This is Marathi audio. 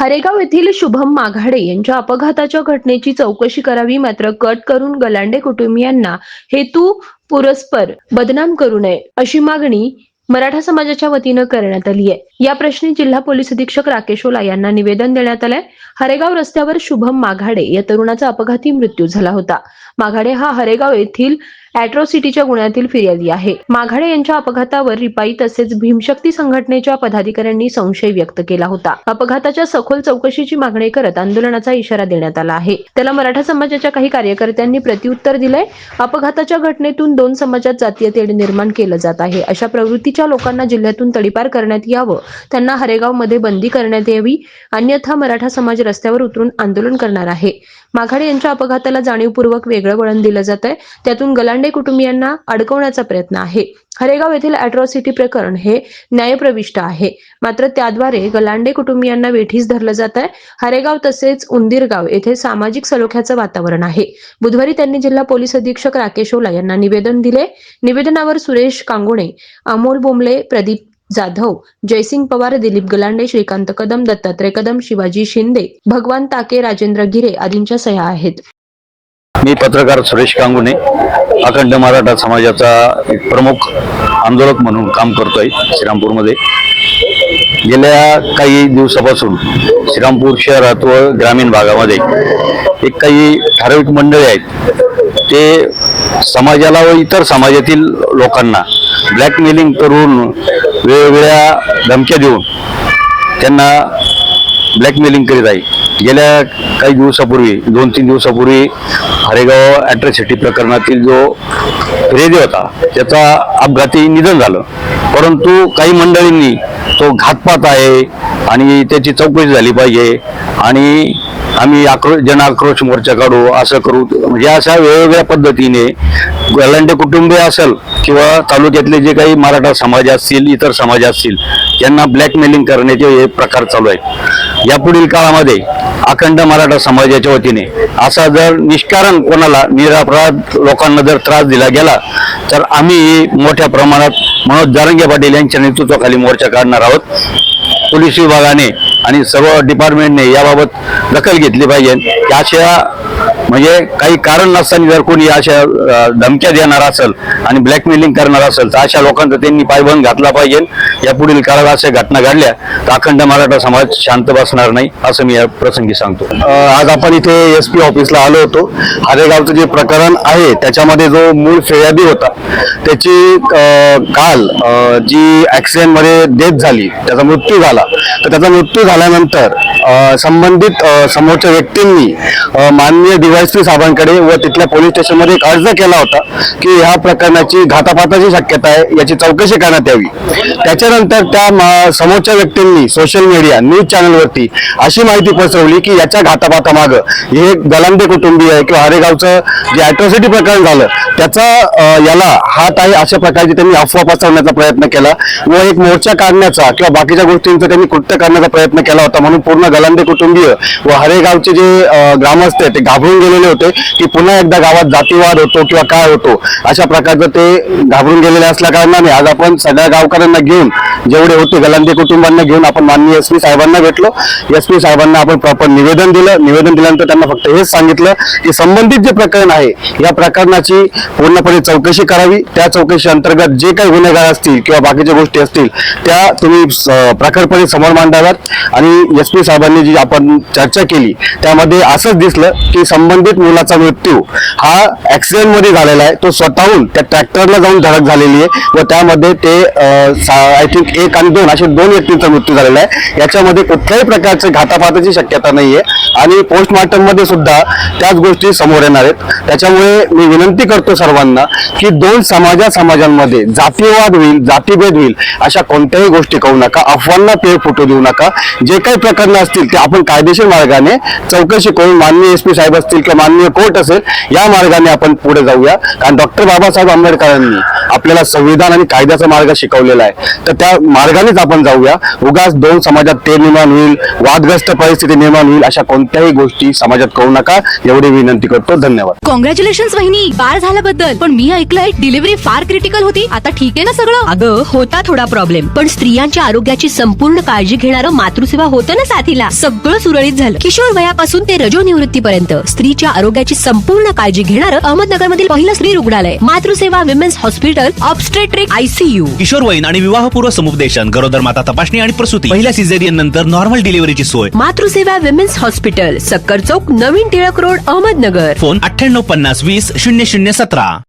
हरेगाव येथील शुभम माघाडे यांच्या अपघाताच्या घटनेची चौकशी करावी मात्र कट करून गलांडे कुटुंबियांना हेतू पुरस्पर बदनाम करू नये अशी मागणी मराठा समाजाच्या वतीनं करण्यात आली आहे. या प्रश्नी जिल्हा पोलीस अधीक्षक राकेश ओला यांना निवेदन देण्यात आलंय. हरेगाव रस्त्यावर शुभम माघाडे या तरुणाचा अपघाती मृत्यू झाला होता. माघाडे हा हरेगाव येथील अॅट्रॉसिटीच्या गुन्ह्यातील फिर्यादी आहे. माघाडे यांच्या अपघातावर रिपाई तसेच भीमशक्ती संघटनेच्या पदाधिकाऱ्यांनी संशय व्यक्त केला होता. अपघाताच्या सखोल चौकशीची मागणी करत आंदोलनाचा इशारा देण्यात आला आहे. त्याला मराठा समाजाच्या काही कार्यकर्त्यांनी प्रत्युत्तर दिलंय. अपघाताच्या घटनेतून दोन समाजात जातीय तेढ निर्माण केलं जात आहे. अशा प्रवृत्तीच्या लोकांना जिल्ह्यातून तडीपार करण्यात यावं. त्यांना हरेगावमध्ये बंदी करण्यात यावी. अन्यथा मराठा समाज रस्त्यावर उतरून आंदोलन करणार आहे. माघाडे यांच्या अपघाताला जाणीवपूर्वक वेगळं वळण दिलं जात आहे त्यातून गलांडे कुटुंबियांना अडकवण्याचा प्रयत्न आहे. हरेगाव येथील अॅट्रॉसिटी प्रकरण हे न्यायप्रविष्ट आहे. मात्र त्याद्वारे गलांडे कुटुंबियांना वेठीस धरलं जात आहे हरेगाव तसेच उंदीरगाव येथे सामाजिक सलोख्याचं वातावरण आहे. बुधवारी त्यांनी जिल्हा पोलीस अधीक्षक राकेश ओला यांना निवेदन दिले. निवेदनावर सुरेश कांगुणे अमोल बोंबले प्रदीप जाधव जयसिंग पवार दिलीप गलांडे श्रीकांत कदम दत्तात्रय कदम शिवाजी शिंदे भगवान ताके राजेंद्र गिरे आदींच्या सह्या आहेत. मी पत्रकार सुरेश कांगुणे अखंड मराठा समाजाचा एक प्रमुख आंदोलक म्हणून काम करतोय श्रीरामपूरमध्ये. गेल्या काही दिवसापासून श्रीरामपूर शहरात व ग्रामीण भागामध्ये एक काही ठराविक मंडळी आहेत ते समाजाला व इतर समाजातील लोकांना ब्लॅकमेलिंग करून वेगवेगळ्या धमक्या देऊन त्यांना ब्लॅकमेलिंग करीत आहे. गेल्या काही दिवसापूर्वी दोन तीन दिवसापूर्वी हरेगाव ॲट्रॉसिटी प्रकरणातील जो रेदे होता त्याचा अपघाती निधन झालं. परंतु काही मंडळींनी तो घातपात आहे आणि त्याची चौकशी झाली पाहिजे आणि आम्ही आक्रोश जन आक्रोश मोर्चा काढू असं करू. म्हणजे अशा वेगवेगळ्या पद्धतीने गलांडे कुटुंबीय असेल किंवा तालुक्यातले जे काही मराठा समाज असतील इतर समाज असतील यांना ब्लॅकमेलिंग करण्याचे हे प्रकार चालू आहेत. यापुढील काळामध्ये अखंड मराठा समाजाच्या वतीने असा जर निष्कारण कोणाला निरापराध लोकांना जर त्रास दिला गेला तर आम्ही मोठ्या प्रमाणात मनोज जारंगे पाटील यांच्या नेतृत्वाखाली मोर्चा काढणार आहोत. पोलीस विभागाने आणि सर्व डिपार्टमेंटने याबाबत दखल घेतली पाहिजे. की अशा म्हणजे काही कारण नसताना जर कोणी अशा धमक्या देणार असेल आणि ब्लॅकमेलिंग करणार असेल तर अशा लोकांचा त्यांनी पायबंद घातला पाहिजे. या पुढील काळात अशा घटना घडल्या तर अखंड मराठा समाज शांत बसणार नाही असं मी या प्रसंगी सांगतो. आज आपण इथे एस पी ऑफिसला आलो होतो. हरेगावचं जे प्रकरण आहे त्याच्यामध्ये जो मूळ फिर्यादी होता त्याची काल जी ऍक्सिडेंटमध्ये डेथ झाली त्याचा मृत्यू झाला तर त्याचा मृत्यू झाल्यानंतर संबंधित समोरच्या व्यक्तींनी माननीय डीवायसपी साहेबांकडे व तिथल्या पोलीस स्टेशनमध्ये एक अर्ज केला होता की ह्या प्रकरणाची घातापाताची शक्यता आहे याची चौकशी करण्यात यावी. त्याच्यानंतर त्या समोरच्या व्यक्तींनी सोशल मीडिया न्यूज चॅनलवरती अशी माहिती पसरवली की याच्या घातापातामागं हे गलांडे कुटुंबीय आहे किंवा हरेगावचं जे अॅट्रॉसिटी प्रकरण झालं त्याचा याला हात आहे अशा प्रकारची त्यांनी अफवा पसरवण्याचा प्रयत्न केला व एक मोर्चा काढण्याचा किंवा बाकीच्या गोष्टींचा त्यांनी कृत्य करण्याचा प्रयत्न केला होता म्हणून पूर्ण गलांडे कुटुंबीय व हरेगावचे जे ग्रामस्थ आहेत ते घाबरून गेलेले होते की पुन्हा एकदा गावात जातीवाद होतो किंवा काय होतो अशा प्रकारचं ते घाबरून गेलेले असल्या कारणाने आज आपण सगळ्या गावकऱ्यांना घेऊन जेवढे होते गलांडे कुटुंबांना घेऊन आपण माननीय एस पी साहेबांना भेटलो. एस पी साहेबांना आपण प्रॉपर निवेदन दिलं. निवेदन दिल्यानंतर त्यांना फक्त हेच सांगितलं की संबंधित जे प्रकरण आहे या प्रकरणाची पूर्णपणे चौकशी करावी. त्या चौकशी अंतर्गत जे काही गुन्हेगार असतील किंवा बाकीच्या गोष्टी असतील त्या तुम्ही प्रखरपणे समोर मांडाव्यात. आणि एस पी साहेबांनी जी आपण चर्चा केली त्यामध्ये असंच दिसलं की संबंधित मुलाचा मृत्यू हा ऍक्सिडेंटमध्ये झालेला आहे. तो स्वतःहून त्या ट्रॅक्टरला जाऊन धडक झालेली आहे व त्यामध्ये ते आय थिंक एक आणि दोन असे दोन व्यक्तींचा मृत्यू झालेला आहे. याच्यामध्ये कुठल्याही प्रकारचे घातापाताची शक्यता नाही आहे आणि पोस्टमॉर्टममध्ये सुद्धा त्याच गोष्टी समोर येणार आहेत. त्याच्यामुळे मी विनंती करतो सर्वांना की दोन समाजा समाजांमध्ये जातीयवाद होईल जातीभेद होईल अशा कोणत्याही गोष्टी करू नका. अफवांना पेळ फुटू देऊ नका. जे काही प्रकरणं असतील ते आपण कायदेशीर मार्गाने चौकशी करून माननीय एस पी साहेब असतील किंवा माननीय कोर्ट असेल या मार्गाने आपण पुढे जाऊया. कारण डॉक्टर बाबासाहेब आंबेडकरांनी आपल्याला संविधान आणि कायद्याचा मार्ग शिकवलेला आहे. तर त्या मार्गानेच आपण जाऊया. उगाच दोन समाजात ते निर्माण होईल वादग्रस्त परिस्थिती निर्माण होईल अशा कोणत्याही गोष्टी समाजात करू नका. एवढी विनंती करतो. धन्यवाद. कॉंग्रॅच्युलेशन वहिनी. बाळ झाल्याबद्दल. पण मी ऐकलंय डिलिव्हरी फार क्रिटिकल होती. आता ठीक आहे ना सगळं? अगं होता थोडा प्रॉब्लेम पण स्त्रियांच्या आरोग्याची संपूर्ण काळजी घेणारं मातृ मातृसेवा होतं ना साथीला? सगळं सुरळीत झालं. किशोर वयापासून ते रजो निवृत्तीपर्यंत स्त्रीच्या आरोग्याची संपूर्ण काळजी घेणारं अहमदनगर मधील पहिलं स्त्री रुग्णालय. Matruseva women's hospital obstetric ICU किशोरवयीन आणि विवाहपूर्व समुपदेशन गरोदर माता तपासणी आणि प्रसूती. पहिल्या सिझेरियन नंतर नॉर्मल डिलिव्हरीची सोय. मातृसेवा विमेन्स हॉस्पिटल सक्कर चौक नवीन टिळक रोड अहमदनगर. फोन अठ्ठ्याण्णव पन्नास वीस शून्य शून्य सतरा.